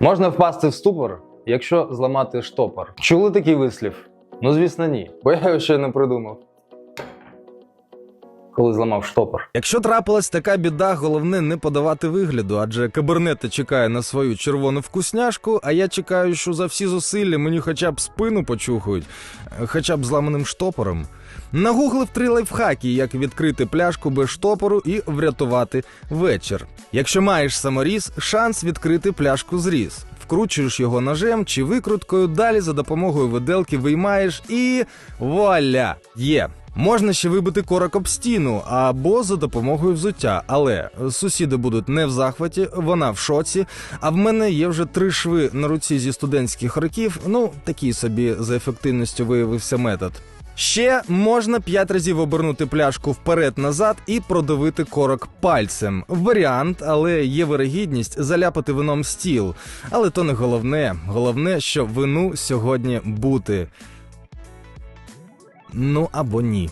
Можна впасти в ступор, якщо зламати штопор. Чули такий вислів? Ну, звісно, ні. Бо я його ще не придумав. Коли зламав штопор. Якщо трапилась така біда, головне не подавати вигляду, адже кабернета чекає на свою червону вкусняшку, а я чекаю, що за всі зусилля мені хоча б спину почухають, е, хоча б зламаним штопором. Нагуглив три лайфхаки, як відкрити пляшку без штопору і врятувати вечір. Якщо маєш саморіз, шанс відкрити пляшку зріз. Вкручуєш його ножем чи викруткою, далі за допомогою виделки виймаєш і вуаля! Є. Можна ще вибити корок об стіну або за допомогою взуття, але сусіди будуть не в захваті, вона в шоці. А в мене є вже три шви на руці зі студентських років. Ну такий собі за ефективністю виявився метод. Ще можна п'ять разів обернути пляшку вперед-назад і продавити корок пальцем. Варіант, але є вирогідність заляпати вином стіл. Але то не головне. Головне, що вину сьогодні бути. Ну або ні.